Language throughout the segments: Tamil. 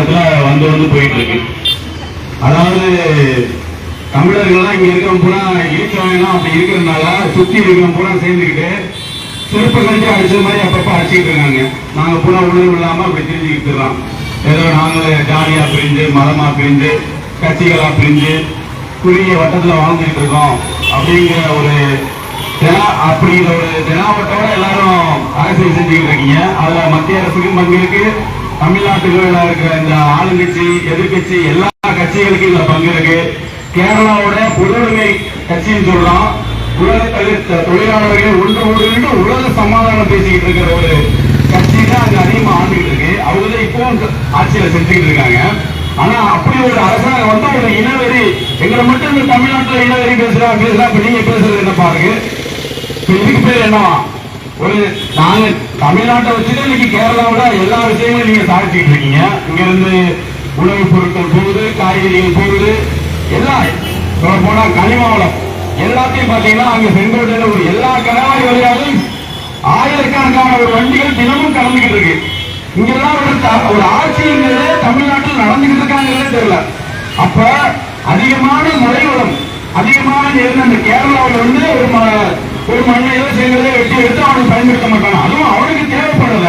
காலகட்டத்துல வந்து வந்து போயிட்டு இருக்கு அதாவது தமிழர்கள்லாம் இங்க இருக்கிறவங்க பூரா இருக்கிறவங்க அப்படி இருக்கிறதுனால சுத்தி இருக்கிறவங்க பூரா சேர்ந்துக்கிட்டு சிறப்பு கழிச்சு அடிச்ச மாதிரி அப்பப்போ அடிச்சுக்கிட்டு இருக்காங்க. நாங்க பூரா உணர்வு இல்லாமல் அப்படி தெரிஞ்சுக்கிட்டு இருக்கோம் ஏதோ நாங்களே ஜாலியாக பிரிஞ்சு மதமாக பிரிஞ்சு கட்சிகளாக பிரிஞ்சு குறுகிய வட்டத்துல வாழ்ந்துகிட்டு இருக்கோம் அப்படிங்கிற ஒரு தெனா அப்படிங்கிற ஒரு தினாவட்டோட எல்லாரும் அரசியல் செஞ்சுக்கிட்டு இருக்கீங்க. அதில் மத்திய அரசுக்கும் பங்கு இருக்கு இருக்கிற இந்த ஆளுங்கட்சி எதிர்க்கட்சி எல்லா கட்சிகளுக்கும் இதுல பங்கு இருக்கு கேரளாவோட பொதுவுடைமை கட்சின்னு சொல்றோம். உலக தொழில் தொழிலாளர்கள் ஒன்று ஒன்று உலக சமாதானம் பேசிக்கிட்டு இருக்கிற ஒரு கட்சி தான் அங்க அதிகமா ஆண்டுகிட்டு இருக்கு. அவங்க தான் இப்பவும் ஆட்சியில செஞ்சுக்கிட்டு இருக்காங்க. ஆனா அப்படி ஒரு அரசாங்கம் வந்து ஒரு இனவெறி எங்களை மட்டும் இந்த தமிழ்நாட்டுல இனவெறி பேசுறா பேசுறா இப்ப நீங்க பேசுறது என்ன பாருங்க இதுக்கு பேர் என்னவா? ஒரு நாங்க தமிழ்நாட்டை வச்சுட்டு இன்னைக்கு கேரளாவில் எல்லா விஷயங்களும் நீங்க சாதிச்சுட்டு இருக்கீங்க. இங்க இருந்து உணவுப் பொருட்கள் போகுது காய்கறிகள் போகுது எல்லாம். சொல்ல போனா கனிமாவளம். எல்லாத்தையும் பாத்தீங்கன்னா அங்க செங்கோட்டையில ஒரு எல்லா கணவாய் வழியாலும் ஆயிரக்கணக்கான ஒரு வண்டிகள் தினமும் கலந்துகிட்டு இருக்கு. இங்கெல்லாம் ஒரு ஒரு ஆட்சிங்கிறது தமிழ்நாட்டில் நடந்துகிட்டு இருக்காங்கிறதே தெரியல. அப்ப அதிகமான மலைவளம். அதிகமான நேரம் அந்த கேரளாவில் வந்து ஒரு ம- ஒரு மண்ணையோ செய்கிறதோ வெட்டி எடுத்து அவனுக்கு பயன்படுத்த மாட்டான்? அதுவும் அவனுக்கு தேவைப்படல.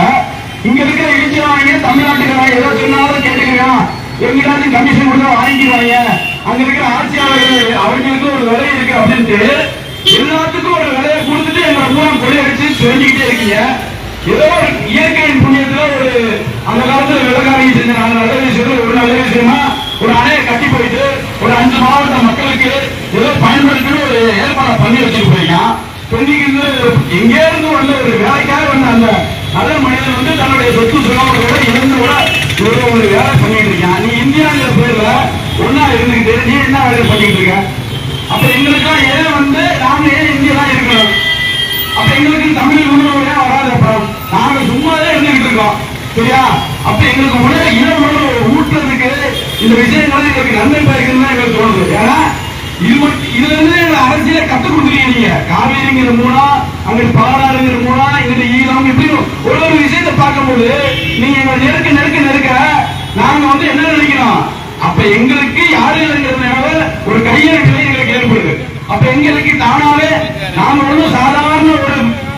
இங்க இருக்கிற இடிச்சவங்க தமிழ்நாட்டுக்காரன் ஏதோ சொன்னாலும் கேட்டுக்கிறான். எங்கேயாச்சும் கமிஷன் கொடுத்தா வாங்கிக்குவாங்க. அங்க இருக்கிற ஆட்சியாளர்கள் அவர்களுக்கு ஒரு விலை இருக்கு அப்படின்ட்டு எல்லாத்துக்கும் ஒரு விலையை கொடுத்துட்டு எங்களை பூரா கொள்ளையடிச்சு சொல்லிக்கிட்டே இருக்கீங்க. ஏதோ ஒரு இயற்கையின் புண்ணியத்துல ஒரு அந்த காலத்துல விவகாரம் செஞ்ச நாலு நல்ல விஷயத்துல ஒரு நல்ல விஷயமா ஒரு அணையை கட்டி போயிட்டு ஒரு அஞ்சு மாவட்ட மக்களுக்கு ஏதோ பயன்படுத்தி ஒரு ஏற்பாடு பண்ணி வச்சுட்டு போறீங்க பெண்ணிக்கு எங்கே இருந்து வந்த ஒரு வேலைக்காக வந்த அந்த நல்ல மனிதன் வந்து தன்னுடைய சொத்து சுகமோட இருந்து கூட ஒரு ஒரு வேலை பண்ணிட்டு இருக்கான். நீ இந்தியாங்கிற பேர்ல ஒன்னா இருந்துகிட்டு நீ என்ன வேலை பண்ணிட்டு இருக்க? அப்ப எங்களுக்கெல்லாம் ஏன் வந்து நாம ஏன் இந்தியா தான் இருக்கணும்? அப்ப எங்களுக்கு தமிழ் உணர்வு வராத அப்புறம் நாங்க சும்மாவே இருந்துகிட்டு இருக்கோம். சரியா? அப்ப எங்களுக்கு உடனே இன உணர்வு இந்த விஷயங்கள் எங்களுக்கு நன்மை பயக்குன்னு எங்களுக்கு தோணுது. ஏன்னா இது மட்டும் இதுல இருந்து எங்களை அரசியல கத்துக் கொடுக்குறீங்க நீங்க. காவேரிங்கிற மூணா அங்கிட்டு பாலாறுங்கிற மூணா இங்கிட்டு ஈழம் இப்படி ஒரு ஒரு விஷயத்தை பார்க்கும்போது நீங்க எங்களை நெருக்க நெருக்க நெருக்க நாங்க வந்து என்ன நினைக்கிறோம்? அப்ப எங்களுக்கு யாரு இல்லைங்கிறதுனால ஒரு கையெழு எங்களுக்கு ஏற்படுது. அப்ப எங்களுக்கு தானாவே நாம ஒண்ணும் சாதாரண ஒரு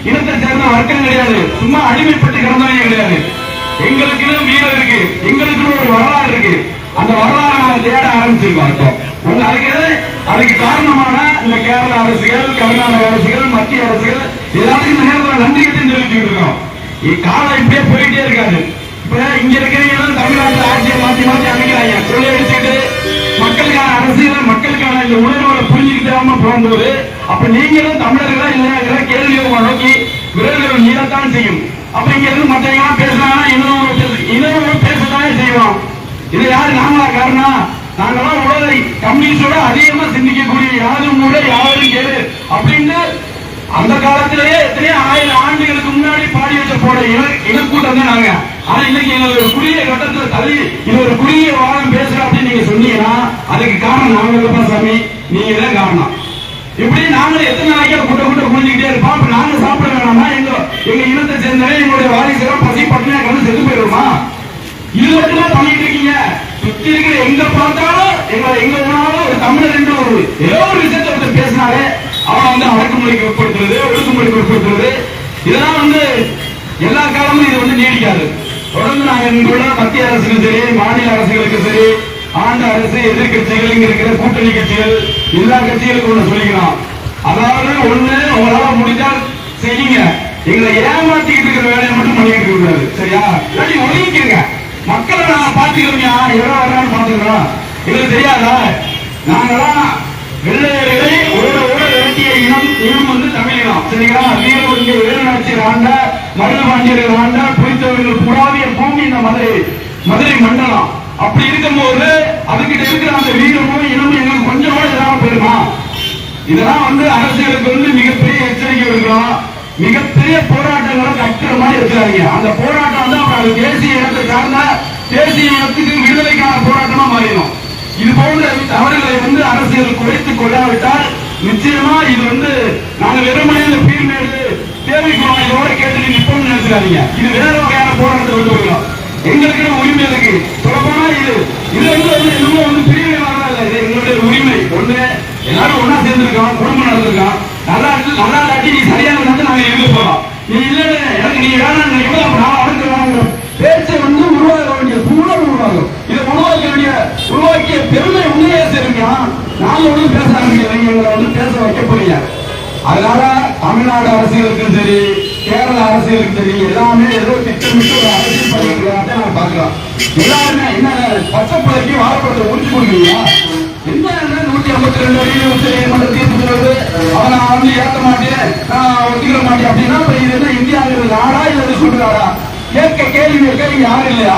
இனத்தை சேர்ந்த வர்க்கம் கிடையாது. சும்மா அடிமைப்பட்டு கிடந்தவங்க கிடையாது. எங்களுக்குன்னு வீரம் இருக்கு. எங்களுக்குன்னு ஒரு வரலாறு இருக்கு. அந்த வரலாறு தேட ஆரம்பிச்சு பார்த்தோம் ஒண்ணு அதுக்கு அதுக்கு காரணமான இந்த கேரள அரசுகள் கர்நாடக அரசுகள் மத்திய அரசுகள் எல்லாத்துக்கும் இந்த நேரத்தில் நன்றி கட்டி சொல்லிட்டு இருக்கோம். இ- காலம் இப்படியே போயிட்டே இருக்காது. இப்ப இங்க இருக்கிறவங்க தமிழ்நாட்டில் ஆட்சியை மாத்தி மாத்தி அமைக்கிறாங்க. கொள்ளை அடிச்சுட்டு மக்களுக்கான அரசியல மக்களுக்கான இந்த உணர்வுகளை புரிஞ்சுக்கிட்டாம போகும்போது அப்ப நீங்களும் தமிழர்களா இல்லையாங்கிற கேள்வியை நோக்கி விரல்கள் நீளத்தான் செய்யும். அப்ப இங்க இருந்து மத்தவங்க பேசினா இன்னும் இன்னும் பேசத்தானே செய்வோம் இது யாரு நாங்களா காரணம்? நாங்களாம் உலகை கம்யூனிஸ்டோட அதிகமா சிந்திக்கக்கூடிய யாரும் கூட யாரும் கேளு அப்படின்னு அந்த காலத்திலேயே எத்தனையோ ஆயிரம் ஆண்டுகளுக்கு முன்னாடி பாடி வச்ச போட இன இனக்கூட்டம் தான் நாங்க. ஆனா இன்னைக்கு எங்களை ஒரு குறுகிய கட்டத்துல தள்ளி இது ஒரு குறுகிய வாரம் பேசுற அப்படின்னு நீங்க சொன்னீங்கன்னா அதுக்கு காரணம் நாங்க இல்லப்பா சாமி நீங்க தான் காரணம். இப்படி நாங்களும் எத்தனை நாளைக்கு கூட்ட கூட்ட குளிஞ்சுக்கிட்டே இருப்போம். அப்ப நாங்க சாப்பிட வேணாமா? எங்க எங்க இனத்தை சேர்ந்தவன் எங்களுடைய வாரிசுகள் பசி பட்டினியா கண்டு செத்து போயிடுமா இது மட்டும் பண்ணிட்டு இருக்கீங்க சுத்தி இருக்கிற எங்க பார்த்தாலும் எங்களை எங்க போனாலும் ஒரு தமிழர் என்று ஒரு ஏதோ ஒரு விஷயத்தை ஒருத்தர் பேசினாலே அவன் வந்து அடக்குமுறைக்கு உட்படுத்துறது ஒடுக்குமுறைக்கு உட்படுத்துறது. இதெல்லாம் வந்து எல்லா காலமும் இது வந்து நீடிக்காது. தொடர்ந்து நாங்க இங்குள்ள மத்திய அரசுக்கும் சரி மாநில அரசுகளுக்கு சரி ஆண்ட அரசு எதிர்கட்சிகள் இங்க இருக்கிற கூட்டணி கட்சிகள் எல்லா கட்சிகளுக்கும் ஒண்ணு சொல்லிக்கலாம் அதாவது ஒண்ணு உங்களால முடிஞ்சால் செய்யுங்க. எங்களை ஏமாத்திக்கிட்டு இருக்கிற வேலையை மட்டும் பண்ணிக்கிட்டு இருக்க கூடாது சரியா? இல்லாட்டி மக்களை நான் பாத்துக்கிறோம் எவ்வளோ வர்றான்னு பாத்துக்கிறோம் இது தெரியாதா? நாங்களாம் வெள்ளையர்களை ஒரு ஒரு விரட்டிய இனம் இனம் வந்து தமிழினம். சரிங்களா? வீரர்களுக்கு இங்கே வேலுநாச்சியர் ஆண்ட மருத பாண்டியர்கள் ஆண்ட புரித்தவர்கள் புறாவிய பூமி இந்த மதுரை மதுரை மண்டலம். அப்படி இருக்கும்போது அதுக்கிட்ட இருக்கிற அந்த வீரமும் இனமும் எங்களுக்கு கொஞ்சம் கூட இல்லாம போயிருமா? இதெல்லாம் வந்து அரசியலுக்கு வந்து மிகப்பெரிய எச்சரிக்கை விடுக்கிறோம். மிகப்பெரிய போராட்டங்களும் கட்டுற மாதிரி இருக்கிறாங்க. அந்த போராட்டம் வந்து அவங்க தேசிய இனத்தை சார்ந்த தேசிய இனத்துக்கு விடுதலைக்கான போராட்டமா மாறிடும். இது போன்ற தவறுகளை வந்து அரசியல் குறைத்து கொள்ளாவிட்டால் நிச்சயமா இது வந்து நாங்க வெறுமனே இந்த பீர்மேடு தேவை இதோட கேட்டு நிற்போம் நினைச்சுக்காதீங்க. இது வேற வகையான போராட்டத்தை வந்து போயிடும் எங்களுக்கு உரிமை இருக்கு? தொடர்பான இது இது வந்து இன்னும் வந்து பிரிவினை வரல எங்களுடைய உரிமை. ஒண்ணு எல்லாரும் ஒன்னா சேர்ந்திருக்கோம் குடும்பம் நடந்திருக்கான் நல்லா இருக்கு- நல்லா இல்லாட்டி நீ சரியான வந்து நாங்க இருந்து போறோம் நீ இல்ல எனக்கு நீ வேணாம் நினைக்கிறோம் அப்ப நான் உனக்கு வேணாங்கிற பேச்சை வந்து உருவாக வேண்டிய சூழல் உருவாகும். இதை உருவாக்க வேண்டிய உருவாக்கிய பெருமை உண்மையே சரிங்க நாங்க ஒன்றும் பேச ஆரம்பிக்கிறீங்க எங்களை வந்து பேச வைக்க போறீங்க அதனால தமிழ்நாடு அரசியலுக்கும் சரி கேரள அரசியலுக்கும் சரி எல்லாமே ஏதோ திட்டமிட்டு ஒரு அரசியல் பண்ணிக்கிறதா நான் பார்க்கலாம் எல்லாருமே என்ன பச்சை பிள்ளைக்கு வாரப்பட்ட உரிச்சு கொடுக்குறீங்களா? ஐம்பத்தி ரெண்டு அடி உச்சநீதிமன்ற தீர்ப்பு சொல்றது அவனை நான் வந்து ஏற்ற மாட்டேன். நான் ஒத்துக்கிற மாட்டேன் அப்படின்னா இது என்ன இந்தியாவில் நாடா இல்லை சொல்றாரா? கேட்க கேள்வி கேட்க இங்க யாரும் இல்லையா?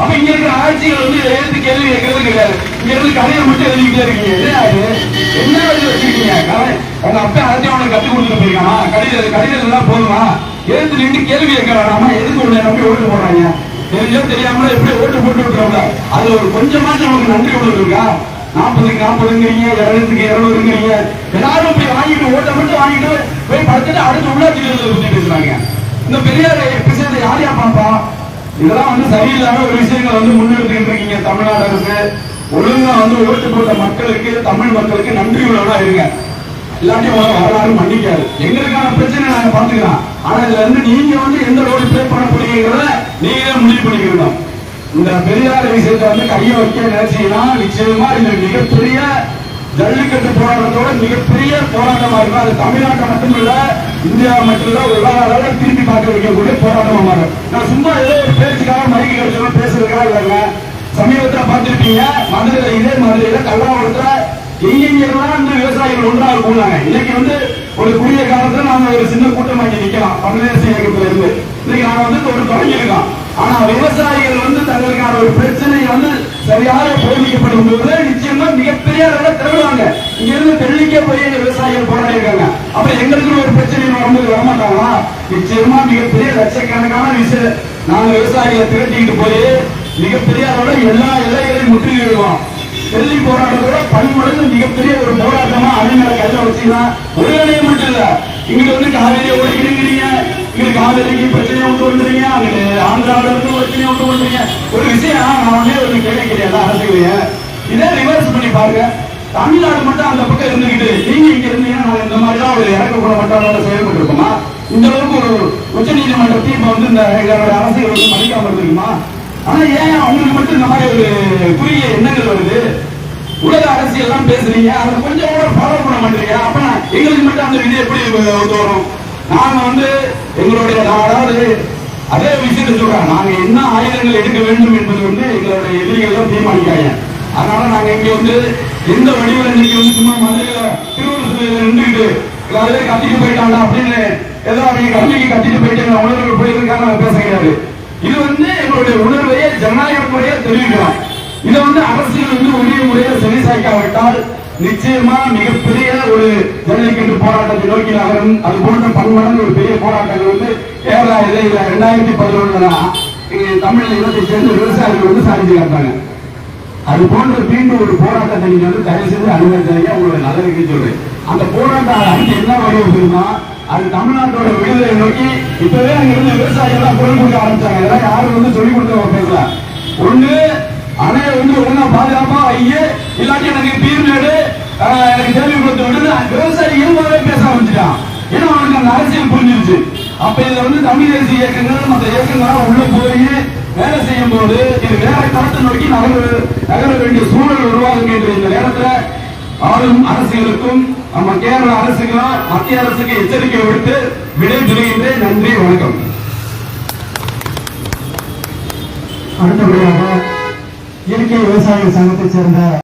அப்ப இங்க இருக்கிற ஆட்சிகள் வந்து எழுத்து கேள்வி கேட்கறது கிடையாது. இங்க இருந்து கதையை மட்டும் எழுதிக்கிட்டே இருக்கீங்க. என்ன என்ன எழுதி வச்சிருக்கீங்க? அவங்க அப்பா அரசியல் அவனுக்கு கத்து கொடுத்துட்டு போயிருக்கானா? கடிதம் கடிதம் எல்லாம் போதுமா? எழுத்து நின்று கேள்வி கேட்கறானாமா எதுக்கு உள்ள நம்பி ஓட்டு போடுறாங்க? தெரிஞ்சோ தெரியாமல எப்படி ஓட்டு போட்டு விட்டுறாங்க அது ஒரு கொஞ்சமாச்சும் நமக்கு நன்றி உணர்வு இருக்கா? நாற்பதுக்கு நாற்பதுங்கிறீங்க இரநூறுக்கு இரநூறுங்கிறீங்க எல்லாரும் போய் வாங்கிட்டு ஓட்டை மட்டும் வாங்கிட்டு போய் படுத்துட்டு அடுத்து உள்ளாட்சி தேர்தலை பத்தி பேசுறாங்க. இந்த பெரியார் விஷயத்தை யார் யார் பாப்பா இதெல்லாம் வந்து சரியில்லாம ஒரு விஷயங்கள் வந்து முன்னெடுத்துக்கிட்டு இருக்கீங்க தமிழ்நாடு அரசு. ஒழுங்கா வந்து ஓட்டு போட்ட மக்களுக்கு தமிழ் மக்களுக்கு நன்றி உள்ளவனா இருங்க. இல்லாட்டி உங்க வரலாறு மன்னிக்காது. எங்களுக்கான பிரச்சனை நாங்க பாத்துக்கலாம் ஆனா இதுல இருந்து நீங்க வந்து எந்த ரோடு ப்ளே பண்ண போறீங்கிறத நீங்க முடிவு பண்ணிக்கணும். இந்த பெரியார் விஷயத்தை வந்து கையை வைக்க நினைச்சீங்கன்னா நிச்சயமா இது மிகப்பெரிய ஜல்லிக்கட்டு போராட்டத்தோட மிகப்பெரிய போராட்டமா இருக்கும். அது தமிழ்நாட்டை மட்டுமில்ல இந்தியா மட்டும் இல்ல உலக அளவில் திருப்பி பார்க்க வைக்கக்கூடிய போராட்டமா மாறும். நான் சும்மா ஏதோ ஒரு பேச்சுக்காக மைக்கு கிடைச்சாலும் பேசுறதுக்காக இல்லைங்க சமீபத்தில் பார்த்துருக்கீங்க மதுரையில் இதே மதுரையில கல்லாவரத்துல எங்கெங்கெல்லாம் வந்து விவசாயிகள் ஒன்றாக இருக்கும்னாங்க. இன்னைக்கு வந்து ஒரு குறுகிய காலத்துல நாம ஒரு சின்ன கூட்டமா இங்க நிக்கலாம் தமிழரசு இயக்கத்துல இருந்து. இன்னைக்கு நாம வந்து ஒரு தொடங்கியிருக்கோம். ஆனா விவசாயிகள் வந்து தங்களுக்கான ஒரு பிரச்சனை வந்து சரியாக போதிக்கப்படும் போது நிச்சயமா மிகப்பெரிய அளவில் திரளுவாங்க இங்க இருந்து டெல்லிக்கே போய் விவசாயிகள் போராடி இருக்காங்க. அப்ப எங்களுக்கு ஒரு பிரச்சனை வரும்போது வரமாட்டாங்களா? நிச்சயமா மிகப்பெரிய லட்சக்கணக்கான விஷயம் நாங்க விவசாயிகளை திரட்டிக்கிட்டு போய் மிகப்பெரிய அளவில் எல்லா எல்லைகளையும் முற்றுகையிடுவோம் டெல்லி போராட்டத்தோட பன்மடங்கு மிகப்பெரிய ஒரு போராட்டமா அணிமலை கையில வச்சீங்கன்னா ஒரு நிலையம் மட்டும் இல்ல இங்க வந்து காவேரியை ஒழிக்கிறீங்க இங்க காவேரிக்கு பிரச்சனையை விட்டு வந்துறீங்க அங்க ஆந்திராவில இருந்து பிரச்சனையை விட்டு வந்துறீங்க ஒரு விஷயம் நான் ஒண்ணே ஒரு கேள்வி கிடையாது அரசுகளைய இதே ரிவர்ஸ் பண்ணி பாருங்க. தமிழ்நாடு மட்டும் அந்த பக்கம் இருந்துகிட்டு நீங்க இங்க இருந்தீங்கன்னா நாங்க இந்த மாதிரி தான் ஒரு இறக்க கூட மட்டும் செயல்பட்டு இருக்கோமா இந்த அளவுக்கு ஒரு உச்ச நீதிமன்ற தீர்ப்பை வந்து இந்த எங்களோட அரசியல் வந்து மதிக்காம இருந்திருக்குமா? ஆனா ஏன் அவங்களுக்கு மட்டும் இந்த மாதிரி ஒரு குறுகிய எண்ணங்கள் வருது? உலக அரசியல் எல்லாம் பேசுறீங்க. அதை கொஞ்சம் கூட ஃபாலோ பண்ண மாட்டீங்க. அப்ப தோறும் வந்து நாங்க வந்து எங்களுடைய நான் அதாவது அதே விஷயத்தை சொல்றேன். நாங்க என்ன ஆயுதங்கள் எடுக்க வேண்டும் என்பது வந்து எங்களுடைய எதிரிகள் தான் தீர்மானிக்காங்க அதனால நாங்க இங்க வந்து எந்த வடிவில் இன்னைக்கு வந்து சும்மா மதுரையில திருவள்ளூர்ல நின்றுட்டு எல்லாருமே கத்திட்டு போயிட்டாங்க அப்படின்னு ஏதோ அவங்க கல்விக்கு கத்திட்டு போயிட்டு உணர்வு போயிருக்காங்க நாங்க பேச கிடையாது. இது வந்து எங்களுடைய உணர்வையே ஜனநாயக முறையை தெரிவிக்கிறோம் இதை வந்து அரசியல் வந்து உரிய முறையை செவிசாய்க்காவிட்டால் நிச்சயமா மிகப்பெரிய ஒரு ஜல்லிக்கட்டு போராட்டத்தை நோக்கி நகரும். அது போன்ற பன்மடங்கு ஒரு பெரிய போராட்டங்கள் வந்து கேரளா இதில் ரெண்டாயிரத்தி பதினொன்றுல தமிழ் இனத்தை சேர்ந்த விவசாயிகள் வந்து சாதிச்சு காட்டாங்க அது போன்ற மீண்டும் ஒரு போராட்டத்தை நீங்க வந்து தயவு செஞ்சு அனுமதிச்சாங்க உங்களுடைய நல்லதுக்கு சொல்றேன். அந்த போராட்டம் அடுத்து என்ன வடிவமைக்குதுன்னா அது தமிழ்நாட்டோட விடுதலை நோக்கி இப்பவே அங்க இருந்து விவசாயிகள் எல்லாம் குரல் கொடுக்க ஆரம்பிச்சாங்க. இதெல்லாம் யாரும் வந்து சொல்லி கொடுத்து பேசல ஒண்ணு அணைய வந்து ஒழுங்கா பாதுகாப்பா ஐயே இல்லாட்டி எனக்கு பீர்மேடு ஆஹ், எனக்கு தேவை கொடுத்து விடுது விவசாயி இயல்பாகவே பேச ஆரம்பிச்சிட்டான் ஏன்னா அவனுக்கு அந்த இருந்துச்சு அப்ப இதுல வந்து தமிழ் தேசிய இயக்கங்கள் மற்ற இயக்கங்கள்லாம் உள்ள போய் வேலை செய்யும் போது இது வேற தரத்தை நோக்கி நகர நகர வேண்டிய சூழல் உருவாகும் என்ற இந்த நேரத்துல ஆளும் அரசுகளுக்கும் நம்ம கேரள அரசுகளும் மத்திய அரசுக்கு எச்சரிக்கை விடுத்து விடை பெறுகின்றேன் நன்றி வணக்கம். அடுத்தபடியாக இயற்கை விவசாய சங்கத்தைச் சேர்ந்த